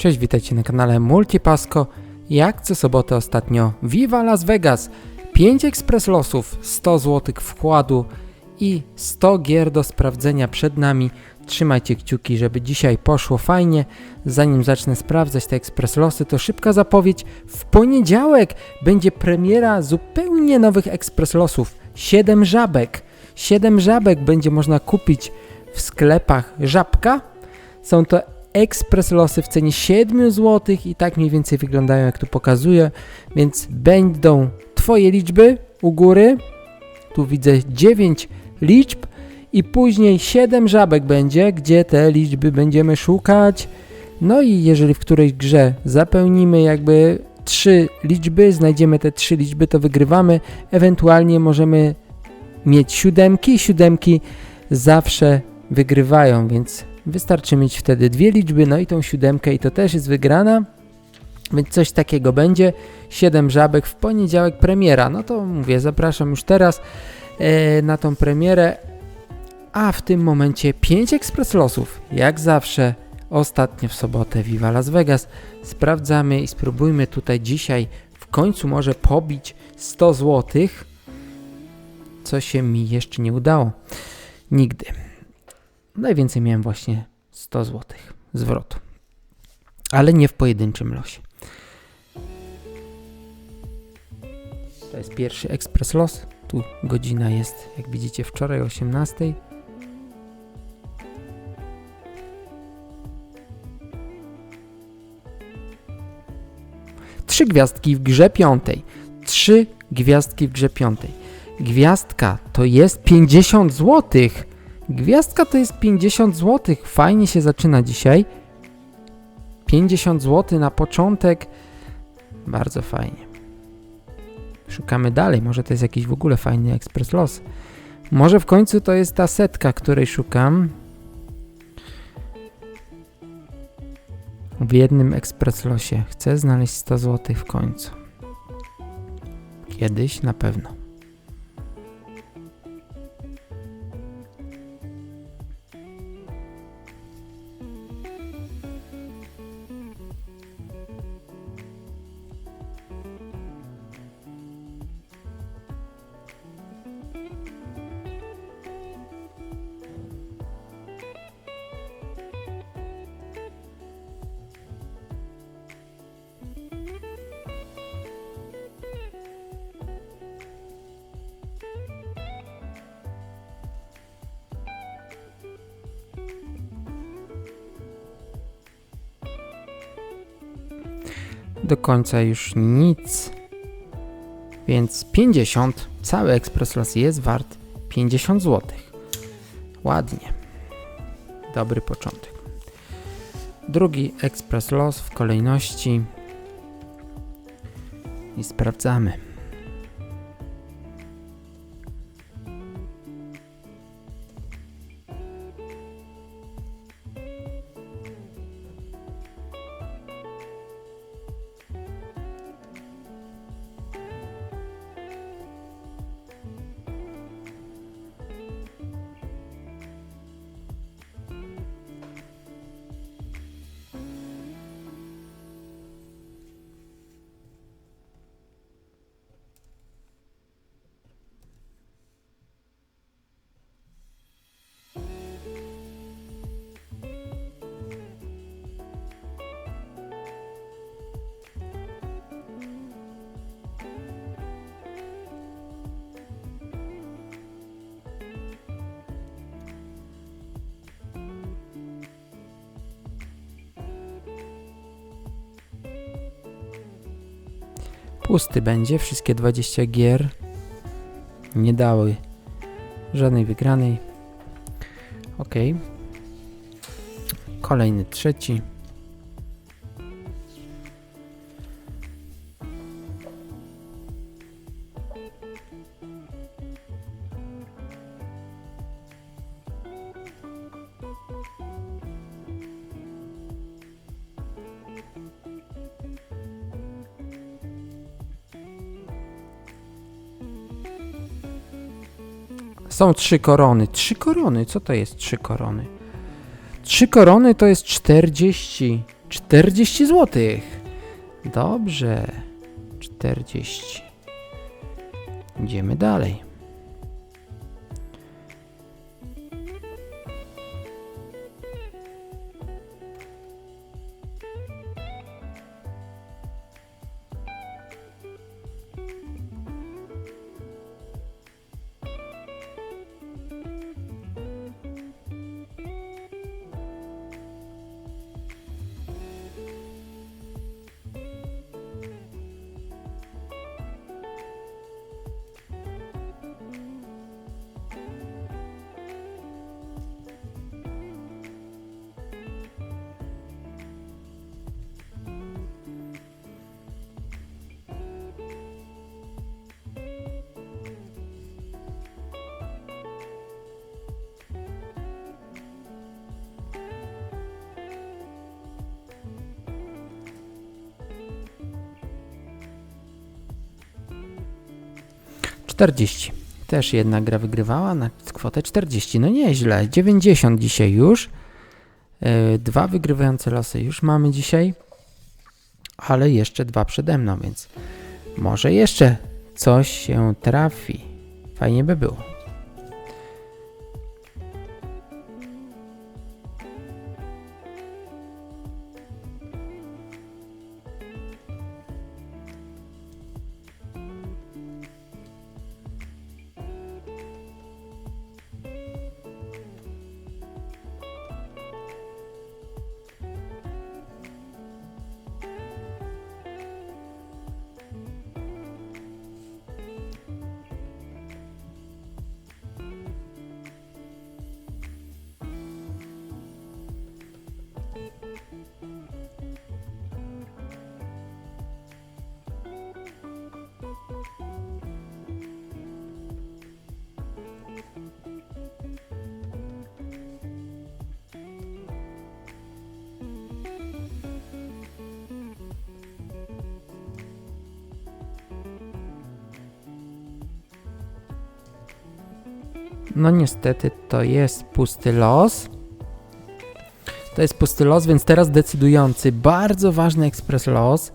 Cześć, witajcie na kanale Multipasco. Jak co sobotę ostatnio Viva Las Vegas. 5 ekspres losów, 100 zł wkładu i 100 gier do sprawdzenia przed nami. Trzymajcie kciuki, żeby dzisiaj poszło fajnie. Zanim zacznę sprawdzać te ekspres losy, to szybka zapowiedź. W poniedziałek będzie premiera zupełnie nowych ekspres losów. 7 żabek. 7 żabek będzie można kupić w sklepach Żabka. Są to ekspres losy w cenie 7 zł i tak mniej więcej wyglądają jak tu pokazuję, więc będą Twoje liczby u góry. Tu widzę 9 liczb i później 7 żabek będzie, gdzie te liczby będziemy szukać. No i jeżeli w którejś grze zapełnimy jakby 3 liczby, znajdziemy te 3 liczby, to wygrywamy. Ewentualnie możemy mieć siódemki, siódemki zawsze wygrywają, więc wystarczy mieć wtedy dwie liczby, no i tą siódemkę i to też jest wygrana. Więc coś takiego będzie. 7 żabek w poniedziałek premiera. No to mówię, zapraszam już teraz e, na tą premierę. A w tym momencie 5 ekspres losów. Jak zawsze ostatnio w sobotę Viva Las Vegas. Sprawdzamy i spróbujmy tutaj dzisiaj w końcu może pobić 100 zł. Co się mi jeszcze nie udało. Nigdy. Najwięcej miałem właśnie 100 zł zwrotu. Ale nie w pojedynczym losie. To jest pierwszy ekspres los. Tu godzina jest, jak widzicie, wczoraj o 18. Trzy gwiazdki w grze piątej. Trzy gwiazdki w grze piątej. Gwiazdka to jest 50 złotych. Gwiazdka to jest 50 zł. Fajnie się zaczyna dzisiaj. 50 zł na początek. Bardzo fajnie. Szukamy dalej. Może to jest jakiś w ogóle fajny ekspres los. Może w końcu to jest ta setka, której szukam. W jednym ekspres losie. Chcę znaleźć 100 zł w końcu. Kiedyś na pewno. Do końca już nic. Więc 50, cały ekspres los jest wart 50 zł. Ładnie. Dobry początek. Drugi ekspres los w kolejności. I sprawdzamy. Pusty będzie, wszystkie 20 gier nie dały żadnej wygranej. Ok. Kolejny trzeci. Są trzy korony. Trzy korony, co to jest trzy korony? Trzy korony to jest 40 40 zł. Dobrze. 40. Idziemy dalej. Czterdzieści. Też jedna gra wygrywała na kwotę 40. No nieźle. 90 dzisiaj już. Yy, Dwa wygrywające losy już mamy dzisiaj. Ale jeszcze dwa przede mną, więc może jeszcze coś się trafi. Fajnie by było. No niestety to jest pusty los. To jest pusty los, więc teraz decydujący, bardzo ważny ekspres los.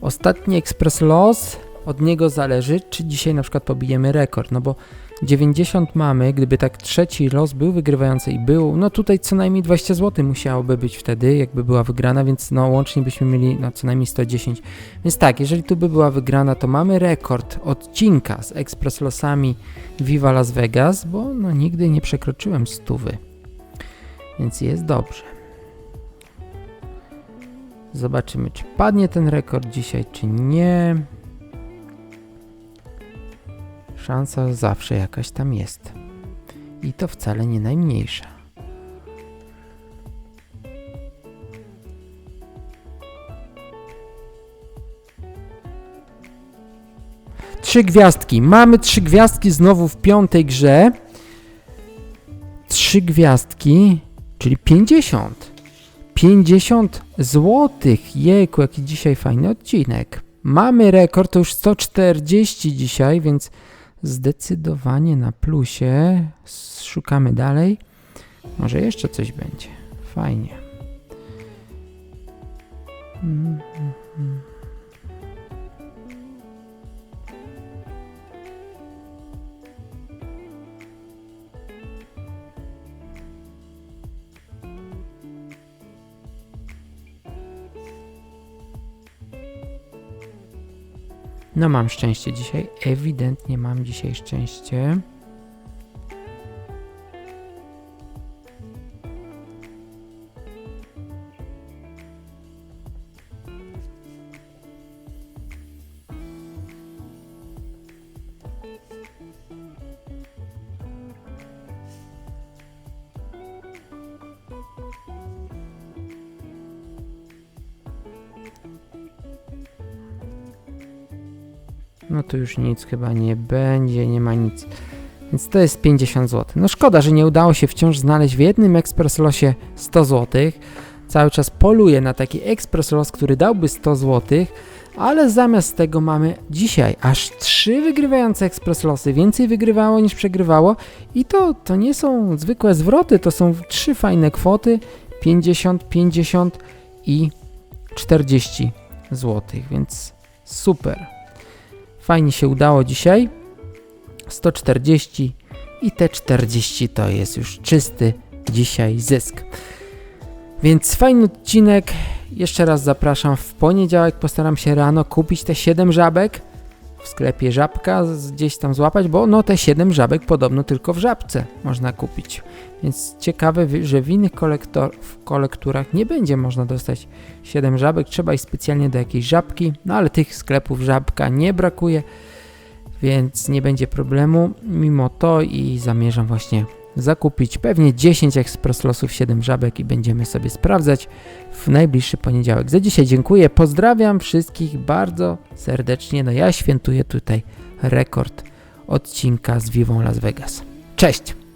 Ostatni ekspres los, od niego zależy, czy dzisiaj na przykład pobijemy rekord, no bo 90 mamy, gdyby tak trzeci los był wygrywający i był, no tutaj co najmniej 20 zł musiałoby być wtedy, jakby była wygrana, więc no łącznie byśmy mieli no co najmniej 110. Więc tak, jeżeli tu by była wygrana, to mamy rekord odcinka z ekspres losami Viva Las Vegas, bo no nigdy nie przekroczyłem stówy. Więc jest dobrze. Zobaczymy, czy padnie ten rekord dzisiaj, czy nie. Szansa zawsze jakaś tam jest. I to wcale nie najmniejsza. Trzy gwiazdki. Mamy trzy gwiazdki znowu w piątej grze. Trzy gwiazdki, czyli 50. 50 złotych. Jejku, jaki dzisiaj fajny odcinek. Mamy rekord, to już 140 dzisiaj, więc zdecydowanie na plusie. Szukamy dalej. Może jeszcze coś będzie. Fajnie. Mm, mm, No mam szczęście dzisiaj, ewidentnie mam dzisiaj szczęście. No tu już nic chyba nie będzie, nie ma nic. Więc to jest 50 zł. No szkoda, że nie udało się wciąż znaleźć w jednym ekspres losie 100 zł. Cały czas poluję na taki ekspres los, który dałby 100 zł, ale zamiast tego mamy dzisiaj aż 3 wygrywające ekspres losy. Więcej wygrywało niż przegrywało i to, to nie są zwykłe zwroty, to są trzy fajne kwoty 50, 50 i 40 zł, więc super. Fajnie się udało dzisiaj. 140 i te 40 to jest już czysty dzisiaj zysk. Więc fajny odcinek. Jeszcze raz zapraszam. W poniedziałek postaram się rano kupić te 7 żabek w sklepie żabka gdzieś tam złapać, bo no te 7 żabek podobno tylko w żabce można kupić. Więc ciekawe, że w innych kolektor, w kolekturach nie będzie można dostać 7 żabek, trzeba iść specjalnie do jakiejś żabki, no ale tych sklepów żabka nie brakuje, więc nie będzie problemu mimo to i zamierzam właśnie zakupić pewnie 10 ekspres losów 7 żabek i będziemy sobie sprawdzać w najbliższy poniedziałek. Za dzisiaj dziękuję, pozdrawiam wszystkich bardzo serdecznie. No ja świętuję tutaj rekord odcinka z Vivą Las Vegas. Cześć!